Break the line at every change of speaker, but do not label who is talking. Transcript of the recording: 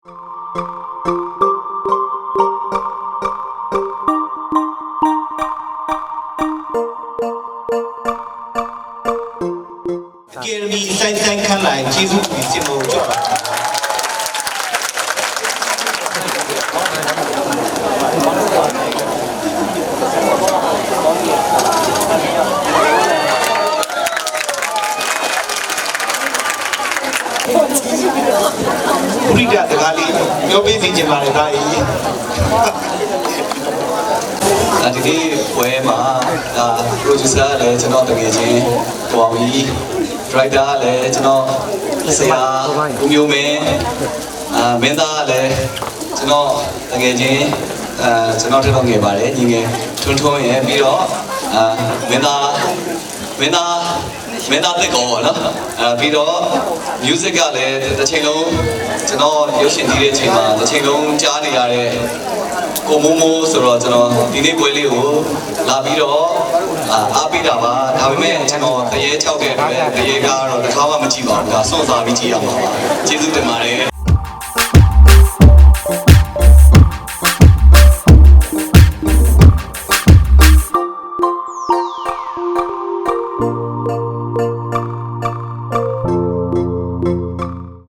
ကယ်မီဆိုင်ဆိုင်ခန့်လိုက်ကျေးဇူးတင်စင်လို့ကြောက်ပါ ပရိဒတကားလေးပြောပေးစီချင်ပါတယ်ဒါကြီး
အဲဒီနေ့ပွဲမှာဒါ producer ကလည်းကျွန်တော်တကယ်ချင်းဟောပြီး writer ကလည်းကျွန်တော်ဆရာဦးမျိုးမင်းအာမင်းသားကလည်းကျွန်တော်တကယ်ချင်းအာကျွန်တော်ထက်တော့ငယ်ပါတယ်ညီငယ်ထွန်းထွန်းရဲ့ပြီးတော့အာမင်းသားမင်းသား မင်းသားတက်ကောပေါ့နော်အာပြီးတော့ music ကလည်းတစ်ချိန်လုံးကျွန်တော်ရုပ်ရှင်တီးတဲ့အချိန်မှာတစ်ချိန်လုံးကြားနေရတဲ့ကိုမိုးမိုးဆိုတော့ကျွန်တော်ဒီနေ့ပွဲလေးကိုလာပြီးတော့အာအားပေးတာပါဒါပေမဲ့ကျွန်တော်တရေ၆တဲ့အတွက်တရေကတော့တစ်ခါမှမကြည့်ပါဘူးဒါစွန့်စားပြီးကြည့်ရမှာပါကျေးဇူးတင်ပါ